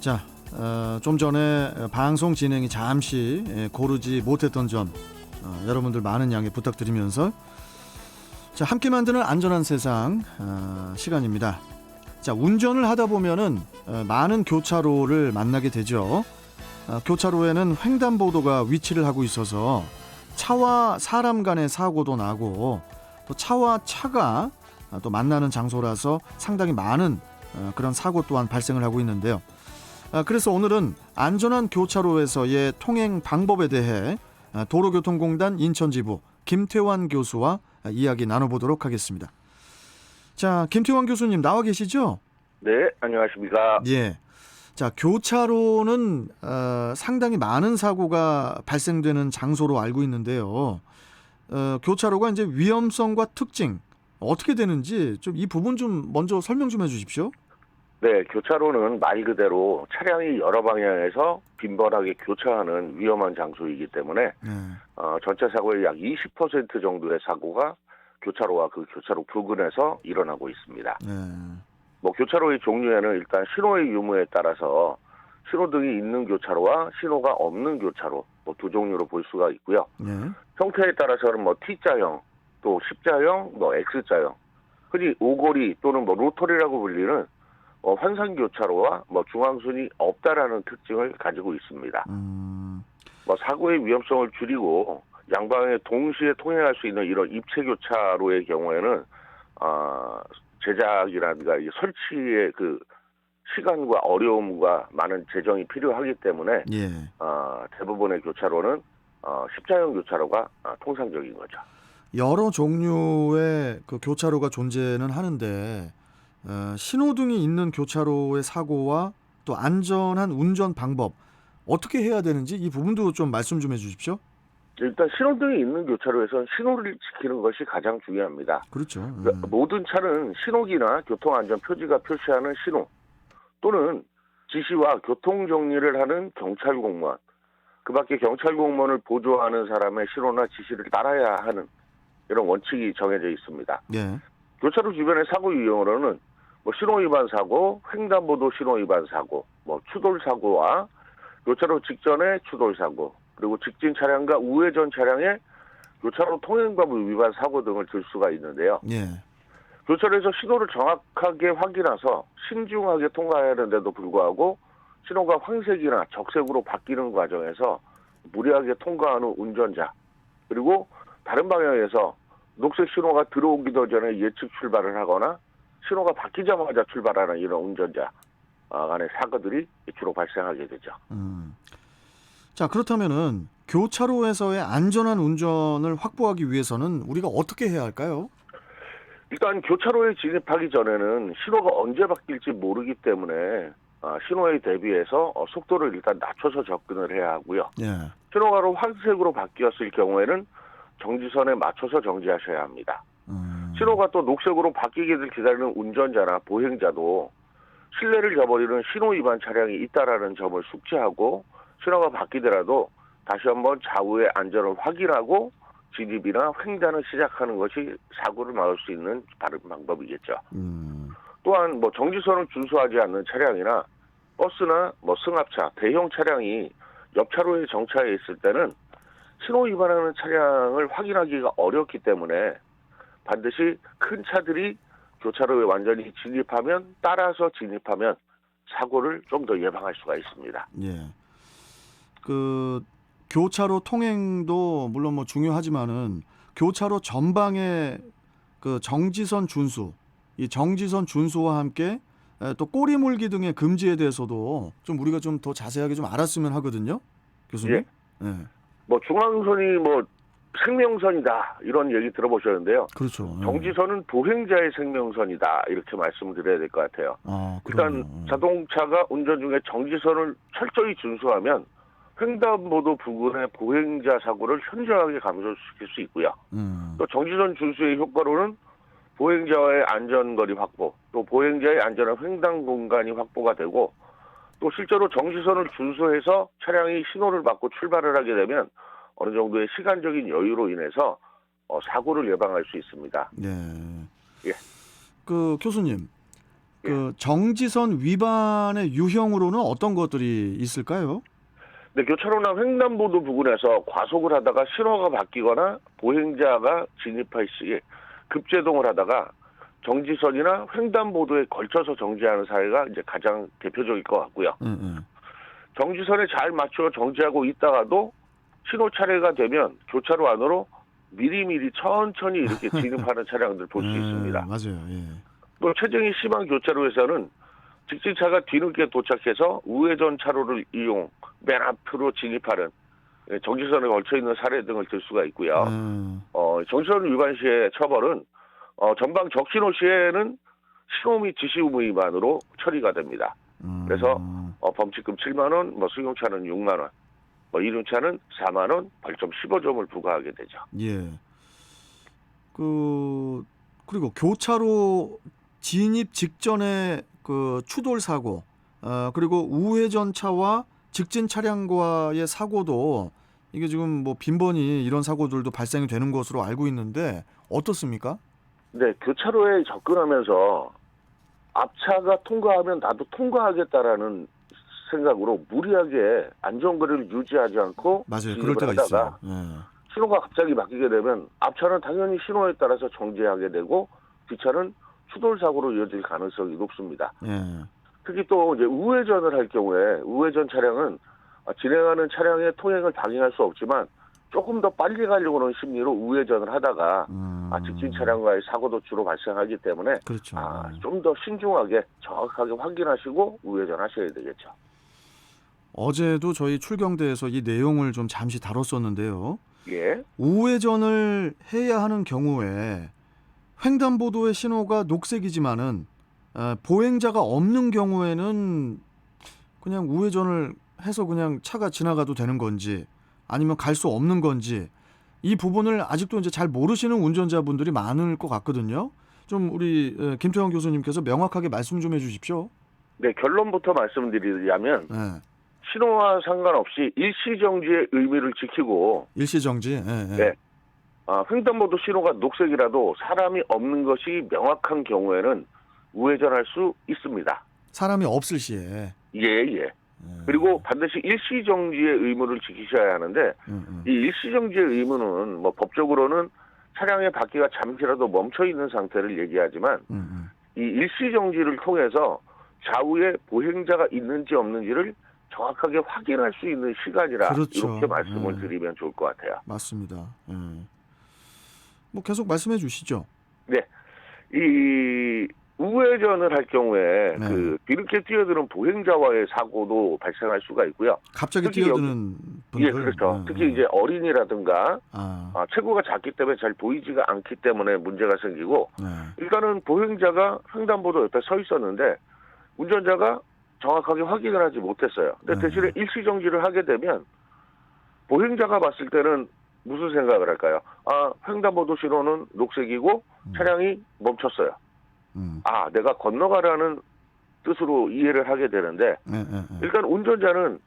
자, 어, 좀 전에 방송 진행이 잠시 예, 고르지 못했던 점 어, 여러분들 많은 양해 부탁드리면서 자 함께 만드는 안전한 세상 어, 시간입니다. 자 운전을 하다 보면은 어, 많은 교차로를 만나게 되죠. 어, 교차로에는 횡단보도가 위치를 하고 있어서 차와 사람 간의 사고도 나고 또 차와 차가 어, 또 만나는 장소라서 상당히 많은 어, 그런 사고 또한 발생을 하고 있는데요. 아, 그래서 오늘은 안전한 교차로에서의 통행 방법에 대해 아, 도로교통공단 인천지부 김태환 교수와 아, 이야기 나눠보도록 하겠습니다. 자, 김태환 교수님 나와 계시죠? 네, 안녕하십니까. 예. 자, 교차로는 어, 상당히 많은 사고가 발생되는 장소로 알고 있는데요. 어, 교차로가 이제 위험성과 특징 어떻게 되는지 좀 이 부분 좀 먼저 설명 좀 해주십시오. 네, 교차로는 말 그대로 차량이 여러 방향에서 빈번하게 교차하는 위험한 장소이기 때문에 네. 어, 전체 사고의 약 20% 정도의 사고가 교차로와 그 교차로 부근에서 일어나고 있습니다. 네. 뭐 교차로의 종류에는 일단 신호의 유무에 따라서 신호등이 있는 교차로와 신호가 없는 교차로 뭐 두 종류로 볼 수가 있고요. 네. 형태에 따라서는 뭐 T자형, 또 십자형, 뭐 X자형, 흔히 오고리 또는 뭐 로터리라고 불리는 어, 환상 교차로와 뭐 중앙선이 없다라는 특징을 가지고 있습니다. 음, 뭐 사고의 위험성을 줄이고 양방에 동시에 통행할 수 있는 이런 입체 교차로의 경우에는 아 제작이라든가 이 설치의 그 시간과 어려움과 많은 재정이 필요하기 때문에 예. 아, 대부분의 교차로는 어, 십자형 교차로가 아, 통상적인 거죠. 여러 종류의 그 교차로가 존재는 하는데 어, 신호등이 있는 교차로의 사고와 또 안전한 운전 방법 어떻게 해야 되는지 이 부분도 좀 말씀 좀 해주십시오. 일단 신호등이 있는 교차로에서는 신호를 지키는 것이 가장 중요합니다. 그렇죠. 그 음. 모든 차는 신호기나 교통안전 표지가 표시하는 신호 또는 지시와 교통 정리를 하는 경찰 공무원, 그 밖에 경찰 공무원을 보조하는 사람의 신호나 지시를 따라야 하는 이런 원칙이 정해져 있습니다. 예. 교차로 주변의 사고 유형으로는 뭐 신호 위반 사고, 횡단보도 신호 위반 사고, 뭐 추돌 사고와 교차로 직전의 추돌 사고, 그리고 직진 차량과 우회전 차량의 교차로 통행법 위반 사고 등을 들 수가 있는데요. 예. 교차로에서 신호를 정확하게 확인해서 신중하게 통과해야 하는데도 불구하고 신호가 황색이나 적색으로 바뀌는 과정에서 무리하게 통과하는 운전자 그리고 다른 방향에서 녹색 신호가 들어오기도 전에 예측 출발을 하거나 신호가 바뀌자마자 출발하는 이런 운전자 아, 간의 사고들이 주로 발생하게 되죠. 음. 자 그렇다면은 교차로에서의 안전한 운전을 확보하기 위해서는 우리가 어떻게 해야 할까요? 일단 교차로에 진입하기 전에는 신호가 언제 바뀔지 모르기 때문에 아, 신호에 대비해서 어, 속도를 일단 낮춰서 접근을 해야 하고요. 예. 신호가로 황색으로 바뀌었을 경우에는 정지선에 맞춰서 정지하셔야 합니다. 음. 신호가 또 녹색으로 바뀌기를 기다리는 운전자나 보행자도 신뢰를 저버리는 신호 위반 차량이 있다라는 점을 숙지하고 신호가 바뀌더라도 다시 한번 좌우의 안전을 확인하고 진입이나 횡단을 시작하는 것이 사고를 막을 수 있는 바른 방법이겠죠. 음. 또한 뭐 정지선을 준수하지 않는 차량이나 버스나 뭐 승합차, 대형 차량이 옆 차로에 정차해 있을 때는 신호 위반하는 차량을 확인하기가 어렵기 때문에 반드시 큰 차들이 교차로에 완전히 진입하면 따라서 진입하면 사고를 좀 더 예방할 수가 있습니다. 예. 그 교차로 통행도 물론 뭐 중요하지만은 교차로 전방의 그 정지선 준수, 이 정지선 준수와 함께 에, 또 꼬리 물기 등의 금지에 대해서도 좀 우리가 좀 더 자세하게 좀 알았으면 하거든요, 교수님. 예. 예. 뭐 중앙선이 뭐 생명선이다 이런 얘기 들어보셨는데요. 그렇죠. 예. 정지선은 보행자의 생명선이다 이렇게 말씀드려야 될것 같아요. 아, 일단 그러네요. 자동차가 운전 중에 정지선을 철저히 준수하면 횡단보도 부근의 보행자 사고를 현저하게 감소시킬 수 있고요. 음. 또 정지선 준수의 효과로는 보행자와의 안전거리 확보, 또 보행자의 안전한 횡단 공간이 확보가 되고 또 실제로 정지선을 준수해서 차량이 신호를 받고 출발을 하게 되면 어느 정도의 시간적인 여유로 인해서 어, 사고를 예방할 수 있습니다. 네. 예. 그 교수님, 그 정지선 위반의 유형으로는 어떤 것들이 있을까요? 네, 교차로나 횡단보도 부근에서 과속을 하다가 신호가 바뀌거나 보행자가 진입할 시 급제동을 하다가 정지선이나 횡단보도에 걸쳐서 정지하는 사례가 이제 가장 대표적일 것 같고요. 예, 예. 정지선에 잘 맞춰 정지하고 있다가도 신호 차례가 되면 교차로 안으로 미리미리 천천히 이렇게 진입하는 차량들 볼수 예, 있습니다. 맞아요. 예. 또 체증이 심한 교차로에서는 직진차가 뒤늦게 도착해서 우회전 차로를 이용 맨 앞으로 진입하는 예, 정지선에 걸쳐 있는 사례 등을 들 수가 있고요. 예. 어, 정지선 위반 시의 처벌은 어, 전방 적신호 시에는 신호 및 지시 의무 위반으로 처리가 됩니다. 음, 그래서 어, 범칙금 7만 원, 뭐 승용차는 6만 원, 뭐 이륜차는 4만 원, 벌점 15점을 부과하게 되죠. 예. 그 그리고 교차로 진입 직전에 그 추돌 사고, 어, 그리고 우회전 차와 직진 차량과의 사고도 이게 지금 뭐 빈번히 이런 사고들도 발생이 되는 것으로 알고 있는데 어떻습니까? 네, 교차로에 접근하면서 앞차가 통과하면 나도 통과하겠다라는 생각으로 무리하게 안전거리를 유지하지 않고 맞아요. 그럴 때가 하다가 있어요. 예. 신호가 갑자기 바뀌게 되면 앞차는 당연히 신호에 따라서 정지하게 되고 뒷차는 추돌 사고로 이어질 가능성이 높습니다. 예. 특히 또 이제 우회전을 할 경우에 우회전 차량은 아, 진행하는 차량의 통행을 방해할 수 없지만 조금 더 빨리 가려고 하는 심리로 우회전을 하다가 음, 아, 직진 차량과의 사고도 주로 발생하기 때문에 그렇죠. 아, 좀 더 신중하게 정확하게 확인하시고 우회전하셔야 되겠죠. 어제도 저희 출경대에서 이 내용을 좀 잠시 다뤘었는데요. 예. 우회전을 해야 하는 경우에 횡단보도의 신호가 녹색이지만은 어, 보행자가 없는 경우에는 그냥 우회전을 해서 그냥 차가 지나가도 되는 건지 아니면 갈 수 없는 건지 이 부분을 아직도 이제 잘 모르시는 운전자분들이 많을 것 같거든요. 좀 우리 에, 김태형 교수님께서 명확하게 말씀 좀 해주십시오. 네, 결론부터 말씀드리자면 네. 신호와 상관없이 일시정지의 의미를 지키고 일시정지. 예, 예. 네. 아, 횡단보도 신호가 녹색이라도 사람이 없는 것이 명확한 경우에는 우회전할 수 있습니다. 사람이 없을 시에. 예, 예. 그리고 반드시 일시정지의 의무를 지키셔야 하는데 음, 음. 이 일시정지의 의무는 뭐 법적으로는 차량의 바퀴가 잠시라도 멈춰 있는 상태를 얘기하지만 음, 음. 이 일시정지를 통해서 좌우에 보행자가 있는지 없는지를 정확하게 확인할 수 있는 시간이라 그렇죠. 이렇게 말씀을 네. 드리면 좋을 것 같아요. 맞습니다. 예. 뭐 계속 말씀해 주시죠. 이 우회전을 할 경우에 네. 그 뒤늦게 뛰어드는 보행자와의 사고도 발생할 수가 있고요. 갑자기 뛰어드는 분들. 예, 그렇죠. 예, 특히 예. 이제 어린이라든가 아, 아, 체구가 작기 때문에 잘 보이지가 않기 때문에 문제가 생기고 네. 일단은 보행자가 횡단보도 옆에 서 있었는데 운전자가 정확하게 확인을 하지 못했어요. 근데 네. 대신에 일시 정지를 하게 되면 보행자가 봤을 때는 무슨 생각을 할까요? 아, 횡단보도 신호는 녹색이고 음. 차량이 멈췄어요. 음. 아, 내가 건너가라는 뜻으로 이해를 하게 되는데 예, 예, 예. 일단 운전자는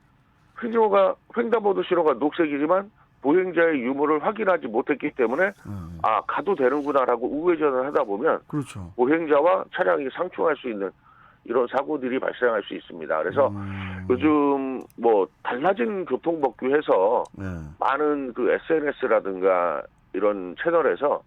횡도가 횡단보도 신호가 녹색이지만 보행자의 유무를 확인하지 못했기 때문에. 아 가도 되는구나라고 우회전을 하다 보면 그렇죠. 보행자와 차량이 상충할 수 있는 이런 사고들이 발생할 수 있습니다. 그래서 음, 요즘 뭐 달라진 교통법규에서 예. 많은 그 SNS라든가 이런 채널에서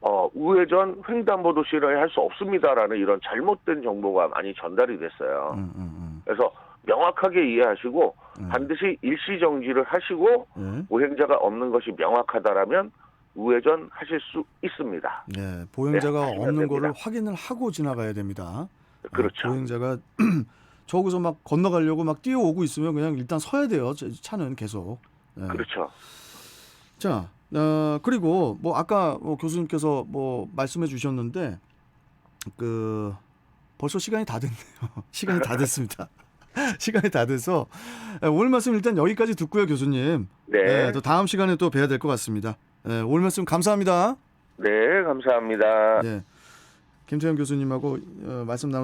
어, 우회전 횡단보도 신호에 할수 없습니다라는 이런 잘못된 정보가 많이 전달이 됐어요. 음, 음, 그래서 명확하게 이해하시고 음. 반드시 일시 정지를 하시고 예. 보행자가 없는 것이 명확하다라면 우회전 하실 수 있습니다. 예, 보행자가 네, 없는 거를 됩니다. 확인을 하고 지나가야 됩니다. 그렇죠. 아, 보행자가 저기서 막 건너가려고 막 뛰어오고 있으면 그냥 일단 서야 돼요. 차- 차는 계속. 예. 그렇죠. 자, 어, 그리고 뭐 아까 뭐 교수님께서 뭐 말씀해 주셨는데 그 벌써 시간이 다 됐네요. 시간이 다 됐습니다. 시간이 다 돼서 예, 오늘 말씀 일단 여기까지 듣고요, 교수님. 네. 예, 또 다음 시간에 또 뵈야 될 것 같습니다. 예, 오늘 말씀 감사합니다. 네, 감사합니다. 예. 김태현 교수님하고 어, 말씀 나눠